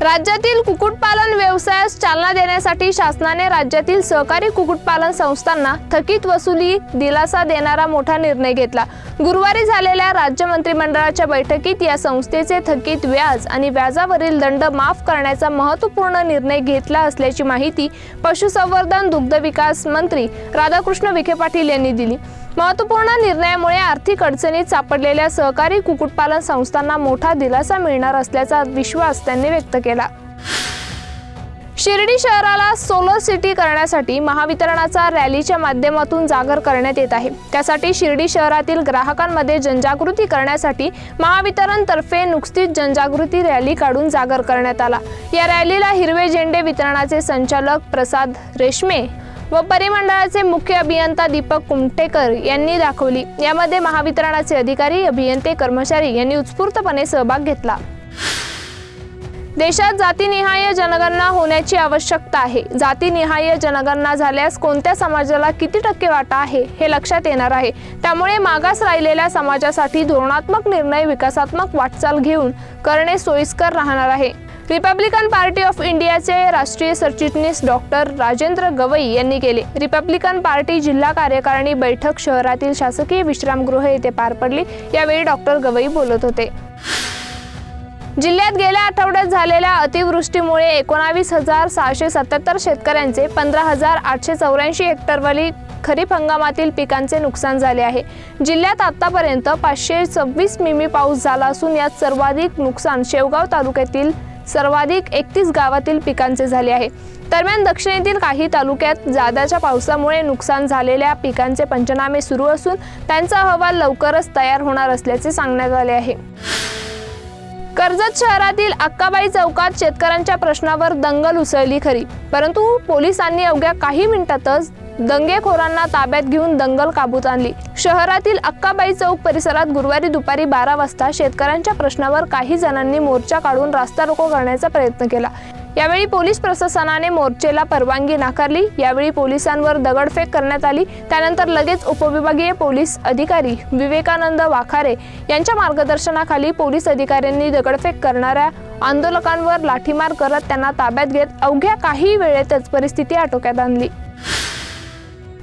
राज्यातील कुक्कुटपालन व्यवसायास चालना देण्यासाठी शासनाने राज्यातील सहकारी कुक्कुटपालन संस्थांना थकीत वसुली दिलासा देणारा मोठा निर्णय घेतला. गुरुवारी झालेल्या राज्य मंत्रिमंडळाच्या बैठकीत या संस्थेचे थकीत व्याज आणि व्याजावरील दंड माफ करण्याचा महत्त्वपूर्ण निर्णय घेतला असल्याची माहिती पशुसंवर्धन दुग्धविकास मंत्री राधाकृष्ण विखे पाटील यांनी दिली. महत्त्वपूर्ण निर्णयामुळे आर्थिक अडचणीत सापडलेल्या सहकारी कुक्कुटपालन संस्थांना मोठा दिलासा मिळणार असल्याचा विश्वास त्यांनी व्यक्त केला. शिर्डी शहराला सोलर सिटी करण्यासाठी महावितरणाचा रॅलीच्या माध्यमातून जागर करण्यात येत आहे. त्यासाठी शिर्डी शहरातील ग्राहकांमध्ये जनजागृती करण्यासाठी महावितरणतर्फे नुकतीच जनजागृती रॅली काढून जागर करण्यात आला. या रॅलीला हिरवे झेंडे वितरणाचे संचालक प्रसाद रेशमे व परिमंडळाचे मुख्य अभियंता दीपक कुमटेकर यांनी दाखवली. यामध्ये महावितरणाचे अधिकारी अभियंते कर्मचारी यांनी उत्स्फूर्तपणे सहभाग घेतला. देशात जातीनिहाय जनगणना होण्याची आवश्यकता आहे. जातीनिहाय जनगणना झाल्यास कोणत्या समाजाला किती टक्के वाटा आहे हे लक्षात येणार आहे. त्यामुळे मागास राहिलेल्या समाजासाठी धोरणात्मक निर्णय विकासात्मक वाटचाल घेऊन करणे सोयीस्कर राहणार आहे. रिपब्लिकन पार्टी ऑफ इंडियाचे राष्ट्रीय सरचिटणीस डॉक्टर राजेंद्र गवई यांनी केले. रिपब्लिकन पार्टी जिल्हा कार्यकारिणी बैठक शहरातील शासकीय विश्रामगृह येथे पार पडली. यावेळी डॉक्टर गवई बोलत होते. जिल्ह्यात गेल्या आठवड्यात झालेल्या अतिवृष्टीमुळे एकोणावीस हजार सहाशे सत्याहत्तर शेतकऱ्यांचे पंधरा हजार आठशे चौऱ्याऐंशी हेक्टरवरील खरीप हंगामातील पिकांचे नुकसान झाले आहे. जिल्ह्यात आतापर्यंत पाचशे सव्वीस मिमी पाऊस झाला असून यात सर्वाधिक नुकसान शेवगाव तालुक्यातील सर्वाधिक एकतीस गावातील पिकांचे झाले आहे. दरम्यान दक्षिणेतील काही तालुक्यात जादाच्या पावसामुळे नुकसान झालेल्या पिकांचे पंचनामे सुरू असून त्यांचा अहवाल लवकरच तयार होणार असल्याचे सांगण्यात आले आहे. कर्जत शहरातील अक्काबाई चौकात शेतकऱ्यांच्या प्रश्नावर दंगल उसळली खरी. परंतु पोलिसांनी अवघ्या काही मिनिटातच दंगेखोरांना ताब्यात घेऊन दंगल काबूत आणली. शहरातील अक्काबाई चौक परिसरात गुरुवारी दुपारी बारा वाजता शेतकऱ्यांच्या प्रश्नावर काही जणांनी मोर्चा काढून रास्ता रोको करण्याचा प्रयत्न केला. यावेळी पोलीस प्रशासनाने मोर्चेला परवानगी नाकारली. यावेळी पोलिसांवर दगडफेक करण्यात आली. त्यानंतर लगेच उपविभागीय पोलीस अधिकारी विवेकानंद वाखारे यांच्या मार्गदर्शनाखाली पोलीस अधिकाऱ्यांनी दगडफेक करणाऱ्या आंदोलकांवर लाठीमार करत त्यांना ताब्यात घेत अवघ्या काही वेळेतच परिस्थिती आटोक्यात आणली.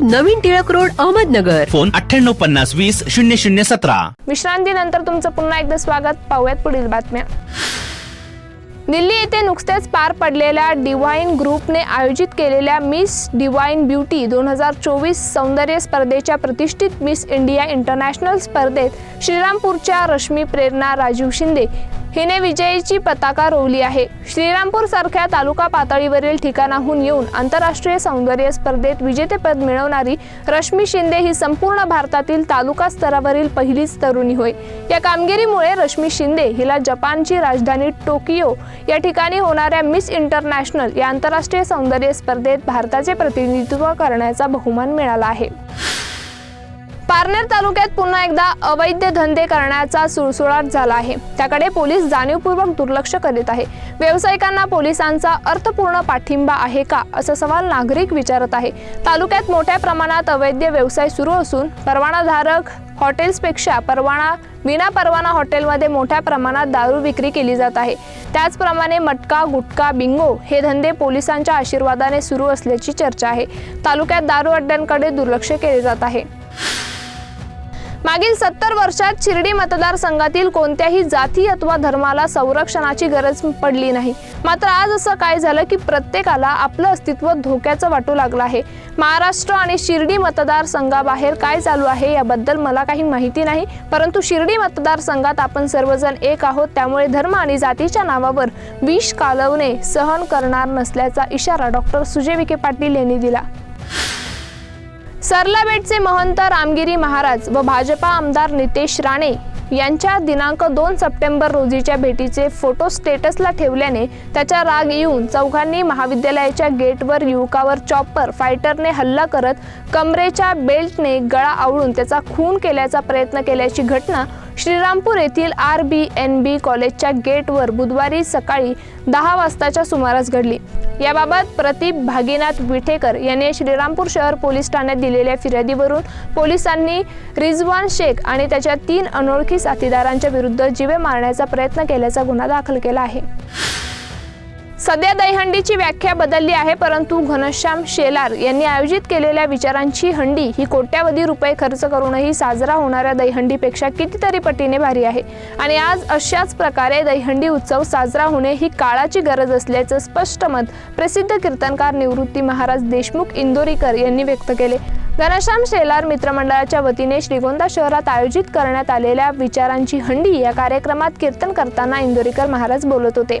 नवीन टिळक रोड अहमदनगर. फोन अठ्ठ्याण्णव पन्नास वीस शून्य शून्य सतरा. विश्रांतीनंतर तुमचं पुन्हा एकदा स्वागत. पाहूयात पुढील बातम्या. दिल्ली येथे नुकत्याच पार पडलेल्या डिव्हाइन ग्रुपने आयोजित केलेल्या मिस डिव्हाइन ब्युटी दोन हजार चोवीस सौंदर्य स्पर्धेच्या प्रतिष्ठित मिस इंडिया इंटरनॅशनल स्पर्धेत श्रीरामपूरच्या रश्मी प्रेरणा राजीव शिंदे हिने विजयीची पताका रोवली आहे. श्रीरामपूर सारख्या तालुका पातळीवरील ठिकाणाहून येऊन आंतरराष्ट्रीय सौंदर्य स्पर्धेत विजेतेपद मिळवणारी रश्मी शिंदे ही संपूर्ण भारतातील तालुका स्तरावरील पहिलीच तरुणी होय. या कामगिरीमुळे रश्मी शिंदे हिला जपानची राजधानी टोकियो या ठिकाणी होणाऱ्या मिस इंटरनॅशनल या आंतरराष्ट्रीय सौंदर्य स्पर्धेत भारताचे प्रतिनिधित्व करण्याचा बहुमान मिळाला आहे. पारनेर तालुक्यात पुन्हा एकदा अवैध धंदे करण्याचा सुळसुळाट झाला आहे. त्याकडे पोलीस जाणीवपूर्वक दुर्लक्ष करीत आहे. व्यावसायिकांना पोलिसांचा अर्थपूर्ण पाठिंबा आहे का असा सवाल नागरिक विचारत आहे. तालुक्यात मोठ्या प्रमाणात अवैध व्यवसाय सुरू असून परवानाधारक हॉटेल्सपेक्षा परवाना विना परवाना हॉटेलमध्ये मोठ्या प्रमाणात दारू विक्री केली जात आहे. त्याचप्रमाणे मटका गुटखा बिंगो हे धंदे पोलिसांच्या आशीर्वादाने सुरू असल्याची चर्चा आहे. तालुक्यात दारू अड्ड्यांकडे दुर्लक्ष केले जात आहे. मागील सत्तर वर्षात शिर्डी मतदारसंघातील कोणत्याही जाती अथवा धर्माला संरक्षणाची गरज पडली नाही. मात्र आज असं काय झालं की प्रत्येकाला आपलं अस्तित्व धोक्याचं वाटू लागलं आहे. महाराष्ट्र आणि शिर्डी मतदारसंघाबाहेर काय चालू आहे याबद्दल मला काही माहिती नाही. परंतु शिर्डी मतदारसंघात आपण सर्वजण एक आहोत. त्यामुळे धर्म आणि जातीच्या नावावर विष कालवणे सहन करणार नसल्याचा इशारा डॉक्टर सुजय विखे पाटील यांनी दिला. सरला बेटचे महंत रामगिरी महाराज व भाजपा आमदार नितेश राणे यांच्या दिनांक दोन सप्टेंबर रोजीच्या भेटीचे फोटो स्टेटसला ठेवल्याने त्याचा राग येऊन चौघांनी महाविद्यालयाच्या गेटवर युवकावर चॉपर फायटरने हल्ला करत कमरेच्या बेल्टने गळा आवळून त्याचा खून केल्याचा प्रयत्न केल्याची घटना श्रीरामपूर येथील आर बी एन बी कॉलेजच्या गेटवर बुधवारी सकाळी दहा वाजताच्या सुमारास घडली. याबाबत प्रतीप भागीनाथ विठेकर यांनी श्रीरामपूर शहर पोलीस ठाण्यात दिलेल्या फिर्यादीवरून पोलिसांनी रिजवान शेख आणि त्याच्या तीन अनोळखी साथीदारांच्या विरुद्ध जीवे मारण्याचा प्रयत्न केल्याचा गुन्हा दाखल केला आहे. सध्या दहीहंडीची व्याख्या बदलली आहे परंतु घनश्याम शेलार यांनी आयोजित केलेल्या विचारांची हंडी ही कोट्यावधी रुपये खर्च करूनही साजरा होणाऱ्या दहीहंडीपेक्षा कितीतरी पटीने भारी आहे. आणि आज अशाच प्रकारे दहीहंडी उत्सव साजरा होणे ही काळाची गरज असल्याचं स्पष्ट मत प्रसिद्ध कीर्तनकार निवृत्ती महाराज देशमुख इंदोरीकर यांनी व्यक्त केले. घनश्याम शेलार मित्रमंडळाच्या वतीने श्रीगोंदा शहरात आयोजित करण्यात आलेल्या विचारांची हंडी या कार्यक्रमात कीर्तन करताना इंदोरीकर महाराज बोलत होते.